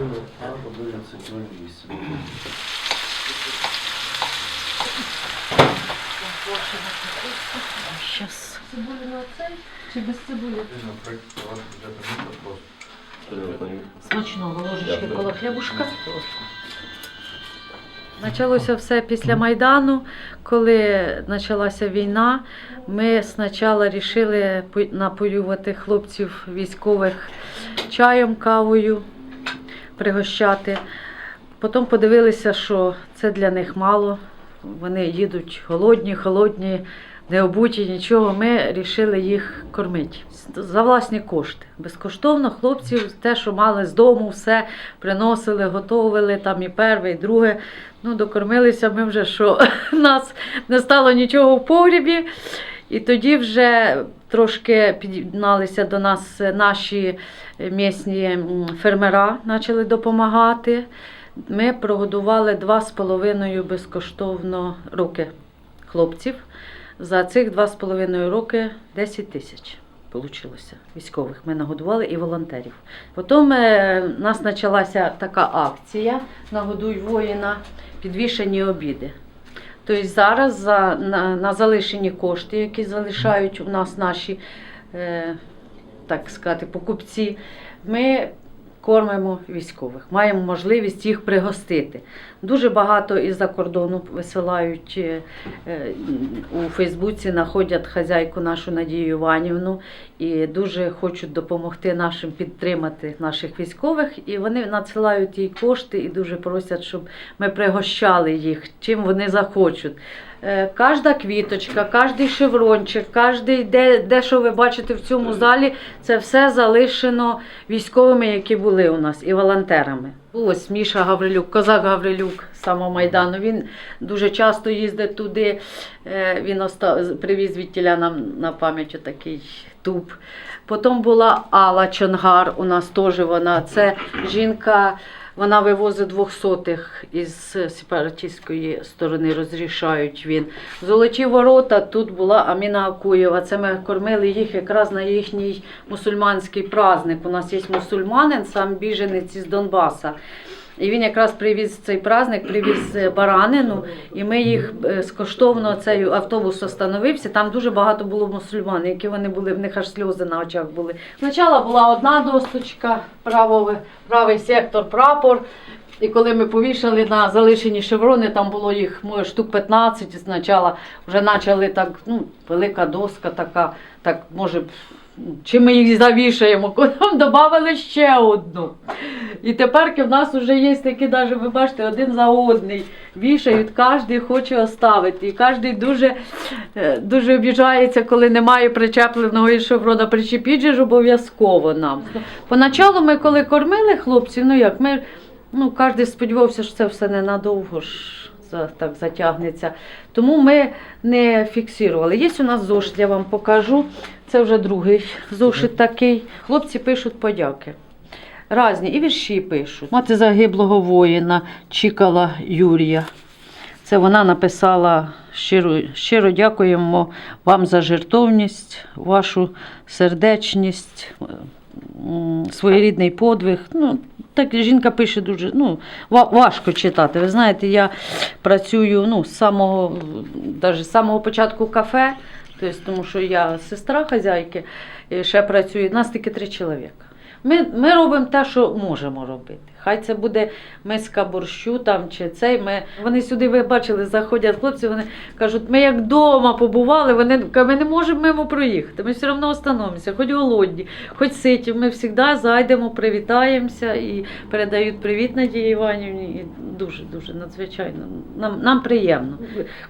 А 11.08. Щас. Цибулю на цей чи без цибулі? Смачного ложечки коло хлібушка. Почалося все після Майдану, коли почалася війна. Ми спочатку вирішили напоювати хлопців військових чаєм, кавою, пригощати. Потім подивилися, що це для них мало. Вони їдуть голодні, холодні, не обуті, нічого. Ми вирішили їх кормити за власні кошти. Безкоштовно хлопців, те, що мали з дому, все приносили, готовили там і перше, і друге. Ну, докормилися ми вже, що нас не стало нічого в погрібі. І тоді вже трошки під'єдналися до нас наші місні фермера, почали допомагати. Ми прогодували два з половиною безкоштовно роки хлопців. За цих два з половиною роки 10 тисяч получилося військових. Ми нагодували і волонтерів. Потім е, у нас почалася така акція Нагодуй воїна, підвішені обіди. Тобто зараз за, на, на залишені кошти, які залишають у нас наші, е, так сказати, покупці, ми кормимо військових, маємо можливість їх пригостити. Дуже багато із-за кордону висилають е, е, у Фейсбуці, знаходять хазяйку нашу Надію Іванівну і дуже хочуть допомогти нашим підтримати наших військових. І вони надсилають їй кошти і дуже просять, щоб ми пригощали їх, чим вони захочуть. Е, Кожна квіточка, кожний шеврончик, кожний, де, де що ви бачите в цьому залі, це все залишено військовими, які були у нас, і волонтерами. Ось Міша Гаврилюк, козак Гаврилюк з самого Майдану. Він дуже часто їздить туди. Е, Він оста- привіз відтіля нам на пам'ять такий туб. Потім була Алла Чонгар, у нас теж вона. Це жінка, вона вивозить двохсотих із сепаратистської сторони, розрішають він. Золоті ворота тут була Аміна Акуєва. Це ми кормили їх якраз на їхній мусульманський праздник. У нас є мусульманин, сам біженець із Донбаса. І він якраз привіз цей праздник, привіз е, баранину, і ми їх е, скоштовно цей автобус остановився. Там дуже багато було мусульман, які вони були, в них аж сльози на очах були. Спочатку була одна досточка, правий, правий сектор, прапор. І коли ми повішали на залишені шеврони, там було їх може, штук 15, і спочатку вже почали так, ну, велика доска така, так може. Чи ми їх завішаємо, потім додали ще одну. І тепер в нас вже є такі, навіть, ви бачите, один за одний вішають, кожен хоче оставити. І кожен дуже, е, дуже обіжається, коли немає причепленого і шеврона. Причепіть же ж обов'язково нам. Поначалу ми, коли кормили хлопців, ну як, ми, ну, кожен сподівався, що це все ненадовго ж так затягнеться. Тому ми не фіксували. Є у нас зошит, я вам покажу. Це вже другий зошит такий. Хлопці пишуть подяки. Разні і вірші пишуть. Мати загиблого воїна Чікала Юрія. Це вона написала щиро, щиро дякуємо вам за жертовність, вашу сердечність, своєрідний подвиг. Ну, так жінка пише дуже ну, важко читати. Ви знаєте, я працюю ну, з самого, даже з самого початку кафе, тобто, тому що я сестра хазяйки, і ще працюю. Нас тільки три чоловіка. Ми, ми робимо те, що можемо робити. Хай це буде миска борщу там чи цей. Ми, вони сюди, ви бачили, заходять хлопці, вони кажуть, ми як вдома побували, вони ми не можемо мимо проїхати. Ми все одно остановимося, хоч голодні, хоч ситі. Ми завжди зайдемо, привітаємося і передають привіт Надії Іванівні. І дуже, дуже надзвичайно. Нам, нам приємно.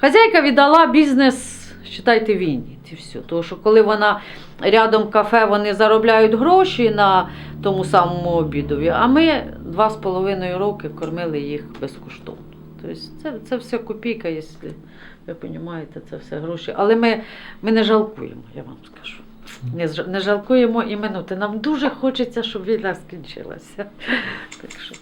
Хазяйка віддала бізнес. Считайте війні, і все. Тому що коли вона рядом кафе, вони заробляють гроші на тому самому обідові, а ми два з половиною роки кормили їх безкоштовно. Тобто це, це все копійка, якщо ви розумієте, це все гроші. Але ми, ми не жалкуємо, я вам скажу. Не, не жалкуємо і минути. Нам дуже хочеться, щоб війна скінчилася. Так що.